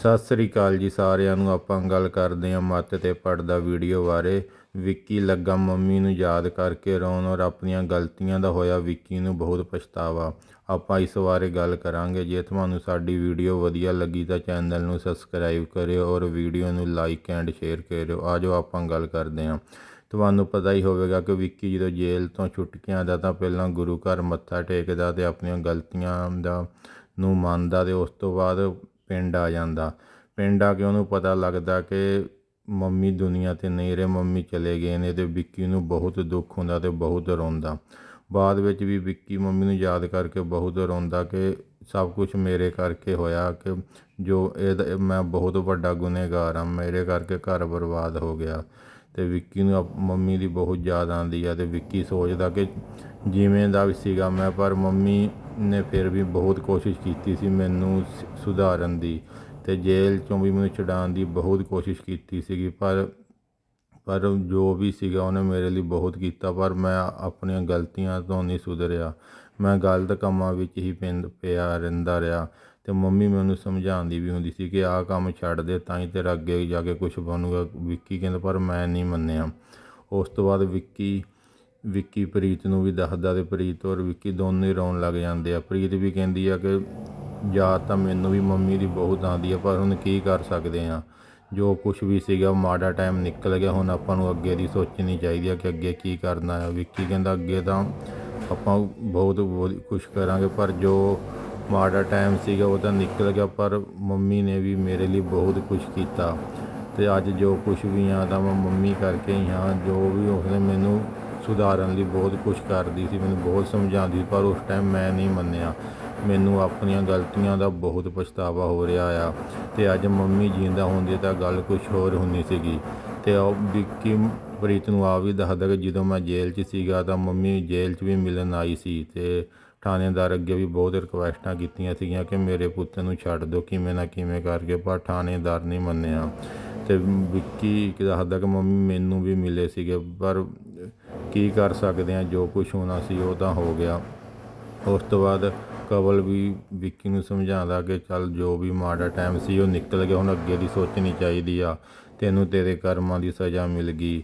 ਸਤਿ ਸ੍ਰੀ ਅਕਾਲ ਜੀ ਸਾਰਿਆਂ ਨੂੰ। ਆਪਾਂ ਗੱਲ ਕਰਦੇ ਹਾਂ ਮੱਤ ਤੇ ਪੜਦਾ ਵੀਡੀਓ ਬਾਰੇ। ਵਿੱਕੀ ਲੱਗਾ ਮੰਮੀ ਨੂੰ ਯਾਦ ਕਰਕੇ ਰੋਣ ਔਰ ਆਪਣੀਆਂ ਗਲਤੀਆਂ ਦਾ ਹੋਇਆ ਵਿੱਕੀ ਨੂੰ ਬਹੁਤ ਪਛਤਾਵਾ। ਆਪਾਂ ਇਸ ਬਾਰੇ ਗੱਲ ਕਰਾਂਗੇ। ਜੇ ਤੁਹਾਨੂੰ ਸਾਡੀ ਵੀਡੀਓ ਵਧੀਆ ਲੱਗੀ ਤਾਂ ਚੈਨਲ ਨੂੰ ਸਬਸਕ੍ਰਾਈਬ ਕਰਿਓ ਔਰ ਵੀਡੀਓ ਨੂੰ ਲਾਈਕ ਐਂਡ ਸ਼ੇਅਰ ਕਰਿਓ। ਆਜੋ ਆਪਾਂ ਗੱਲ ਕਰਦੇ ਹਾਂ। ਤੁਹਾਨੂੰ ਪਤਾ ਹੀ ਹੋਵੇਗਾ ਕਿ ਵਿੱਕੀ ਜਦੋਂ ਜੇਲ੍ਹ ਤੋਂ ਛੁੱਟ ਕੇ ਆਉਂਦਾ ਤਾਂ ਪਹਿਲਾਂ ਗੁਰੂ ਘਰ ਮੱਥਾ ਟੇਕਦਾ ਤੇ ਆਪਣੀਆਂ ਗਲਤੀਆਂ ਦਾ ਨੂੰ ਮੰਨਦਾ ਤੇ ਉਸ ਤੋਂ ਬਾਅਦ ਪਿੰਡ ਆ ਜਾਂਦਾ। ਪਿੰਡ ਆ ਕੇ ਉਹਨੂੰ ਪਤਾ ਲੱਗਦਾ ਕਿ ਮੰਮੀ ਦੁਨੀਆ ਤੇ ਨਹੀਂ ਰਹੇ, ਮੰਮੀ ਚਲੇ ਗਏ ਨੇ ਅਤੇ ਵਿੱਕੀ ਨੂੰ ਬਹੁਤ ਦੁੱਖ ਹੁੰਦਾ ਅਤੇ ਬਹੁਤ ਰੋਂਦਾ। ਬਾਅਦ ਵਿੱਚ ਵੀ ਵਿੱਕੀ ਮੰਮੀ ਨੂੰ ਯਾਦ ਕਰਕੇ ਬਹੁਤ ਰੋਂਦਾ ਕਿ ਸਭ ਕੁਝ ਮੇਰੇ ਕਰਕੇ ਹੋਇਆ ਕਿ ਜੋ ਇਹ ਮੈਂ ਬਹੁਤ ਵੱਡਾ ਗੁਨਹਗਾਰ ਹਾਂ, ਮੇਰੇ ਕਰਕੇ ਘਰ ਬਰਬਾਦ ਹੋ ਗਿਆ। ਅਤੇ ਵਿੱਕੀ ਨੂੰ ਆਪ- ਮੰਮੀ ਦੀ ਬਹੁਤ ਯਾਦ ਆਉਂਦੀ ਆ ਅਤੇ ਵਿੱਕੀ ਸੋਚਦਾ ਕਿ ਜਿਵੇਂ ਦਾ ਵੀ ਸੀਗਾ ਮੈਂ, ਪਰ ਮੰਮੀ ਨੇ ਫਿਰ ਵੀ ਬਹੁਤ ਕੋਸ਼ਿਸ਼ ਕੀਤੀ ਸੀ ਮੈਨੂੰ ਸ- ਸੁਧਾਰਨ ਦੀ ਤੇ ਜੇਲ੍ਹ ਚੋਂ ਵੀ ਮੈਨੂੰ ਛਡਾਉਣ ਦੀ ਬਹੁਤ ਕੋਸ਼ਿਸ਼ ਕੀਤੀ ਸੀਗੀ, ਪਰ ਪਰ ਜੋ ਵੀ ਸੀਗਾ ਉਹਨੇ ਮੇਰੇ ਲਈ ਬਹੁਤ ਕੀਤਾ, ਪਰ ਮੈਂ ਆਪਣੀਆਂ ਗਲਤੀਆਂ ਤੋਂ ਨਹੀਂ ਸੁਧਰਿਆ। ਮੈਂ ਗਲਤ ਕੰਮਾਂ ਵਿੱਚ ਹੀ ਪਿੰਦ, ਪਿਆ, ਰਹਿੰਦਾ ਰਿਹਾ ਤੇ ਮੰਮੀ ਮੈਨੂੰ ਸਮਝਾਉਂਦੀ ਵੀ ਹੁੰਦੀ ਸੀ ਕਿ ਆਹ ਕੰਮ ਛੱਡ ਦੇ, ਤਾਂ ਹੀ ਤੇਰਾ ਅੱਗੇ ਜਾ ਕੇ ਕੁਝ ਬਣੂਗਾ। ਵਿੱਕੀ ਕਹਿੰਦਾ, ਪਰ ਮੈਂ ਨਹੀਂ ਮੰਨਿਆ। ਉਸ ਤੋਂ ਬਾਅਦ ਵਿੱਕੀ ਵਿੱਕੀ ਪ੍ਰੀਤ ਨੂੰ ਵੀ ਦੱਸਦਾ ਅਤੇ ਪ੍ਰੀਤ ਔਰ ਵਿੱਕੀ ਦੋਨੇ ਹੀ ਰੋਣ ਲੱਗ ਜਾਂਦੇ ਆ। ਪ੍ਰੀਤ ਵੀ ਕਹਿੰਦੀ ਆ ਕਿ ਯਾਦ ਤਾਂ ਮੈਨੂੰ ਵੀ ਮੰਮੀ ਦੀ ਬਹੁਤ ਆਉਂਦੀ ਆ, ਪਰ ਹੁਣ ਕੀ ਕਰ ਸਕਦੇ ਹਾਂ ਜੋ ਕੁਝ ਵੀ ਸੀਗਾ ਮਾੜਾ ਟਾਈਮ ਨਿਕਲ ਗਿਆ, ਹੁਣ ਆਪਾਂ ਨੂੰ ਅੱਗੇ ਦੀ ਸੋਚਣੀ ਚਾਹੀਦੀ ਆ ਕਿ ਅੱਗੇ ਕੀ ਕਰਨਾ ਹੈ ਵਿੱਕੀ ਕਹਿੰਦਾ, ਅੱਗੇ ਤਾਂ ਆਪਾਂ ਬਹੁਤ ਕੁਝ ਕਰਾਂਗੇ, ਪਰ ਜੋ ਮਾੜਾ ਟਾਈਮ ਸੀਗਾ ਉਹ ਤਾਂ ਨਿਕਲ ਗਿਆ, ਪਰ ਮੰਮੀ ਨੇ ਵੀ ਮੇਰੇ ਲਈ ਬਹੁਤ ਕੁਝ ਕੀਤਾ। ਤੇ ਅੱਜ ਜੋ ਕੁਝ ਵੀ ਆ, ਤਾਂ ਮੈਂ ਮੰਮੀ ਕਰਕੇ ਹੀ ਹਾਂ, ਜੋ ਵੀ ਉਸਨੇ ਮੈਨੂੰ ਸੁਧਾਰਨ ਲਈ ਬਹੁਤ ਕੁਝ ਕਰਦੀ ਸੀ ਮੈਨੂੰ ਬਹੁਤ ਸਮਝਾਉਂਦੀ ਸੀ, ਪਰ ਉਸ ਟਾਈਮ ਮੈਂ ਨਹੀਂ ਮੰਨਿਆ। ਮੈਨੂੰ ਆਪਣੀਆਂ ਗਲਤੀਆਂ ਦਾ ਬਹੁਤ ਪਛਤਾਵਾ ਹੋ ਰਿਹਾ ਆ ਤੇ ਅੱਜ ਮੰਮੀ ਜਿੰਦਾ ਹੁੰਦੀ ਤਾਂ ਗੱਲ ਕੁਝ ਹੋਰ ਹੁੰਦੀ ਸੀਗੀ। ਤੇ ਉਹ ਵਿੱਕੀ ਪ੍ਰੀਤ ਨੂੰ ਆ ਵੀ ਦੱਸਦਾ ਕਿ ਜਦੋਂ ਮੈਂ ਜੇਲ੍ਹ 'ਚ ਸੀਗਾ ਤਾਂ ਮੰਮੀ ਜੇਲ੍ਹ 'ਚ ਵੀ ਮਿਲਣ ਆਈ ਸੀ ਤੇ ਥਾਣੇਦਾਰ ਅੱਗੇ ਵੀ ਬਹੁਤ ਰਿਕੁਐਸਟਾਂ ਕੀਤੀਆਂ ਸੀਗੀਆਂ ਕਿ ਮੇਰੇ ਪੁੱਤ ਨੂੰ ਛੱਡ ਦਿਓ ਕਿਵੇਂ ਨਾ ਕਿਵੇਂ ਕਰਕੇ ਪਰ ਥਾਣੇਦਾਰ ਨਹੀਂ ਮੰਨਿਆ। ਤੇ ਵਿੱਕੀ ਦੱਸਦਾ ਕਿ ਮੰਮੀ ਮੈਨੂੰ ਵੀ ਮਿਲੇ ਸੀਗੇ ਪਰ ਕੀ ਕਰ ਸਕਦੇ ਆ ਜੋ ਕੁਝ ਹੋਣਾ ਸੀ ਉਹ ਤਾਂ ਹੋ ਗਿਆ। ਉਸ ਤੋਂ ਬਾਅਦ ਕਵਲ ਵੀ ਵਿੱਕੀ ਨੂੰ ਸਮਝਾਉਂਦਾ ਕਿ ਚੱਲ ਜੋ ਵੀ ਮਾੜਾ ਟਾਈਮ ਸੀ ਉਹ ਨਿਕਲ ਗਿਆ, ਹੁਣ ਅੱਗੇ ਦੀ ਸੋਚਣੀ ਚਾਹੀਦੀ ਆ। ਤੈਨੂੰ ਤੇਰੇ ਕਰਮਾਂ ਦੀ ਸਜ਼ਾ ਮਿਲ ਗਈ।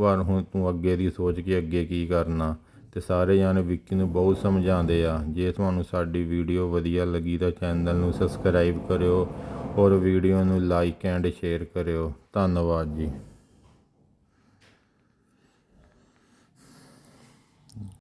ਪਰ ਹੁਣ ਤੂੰ ਅੱਗੇ ਦੀ ਸੋਚ ਕੇ ਅੱਗੇ ਕੀ ਕਰਨਾ? ਤੇ ਸਾਰੇ ਜਾਣੇ ਵਿੱਕੀ ਨੂੰ ਬਹੁਤ ਸਮਝਾਉਂਦੇ ਆ। ਜੇ ਤੁਹਾਨੂੰ ਸਾਡੀ ਵੀਡੀਓ ਵਧੀਆ ਲੱਗੀ ਤਾਂ ਚੈਨਲ ਨੂੰ ਸਬਸਕ੍ਰਾਈਬ ਕਰਿਓ ਔਰ ਵੀਡੀਓ ਨੂੰ ਲਾਈਕ ਐਂਡ ਸ਼ੇਅਰ ਕਰਿਓ। ਧੰਨਵਾਦ ਜੀ।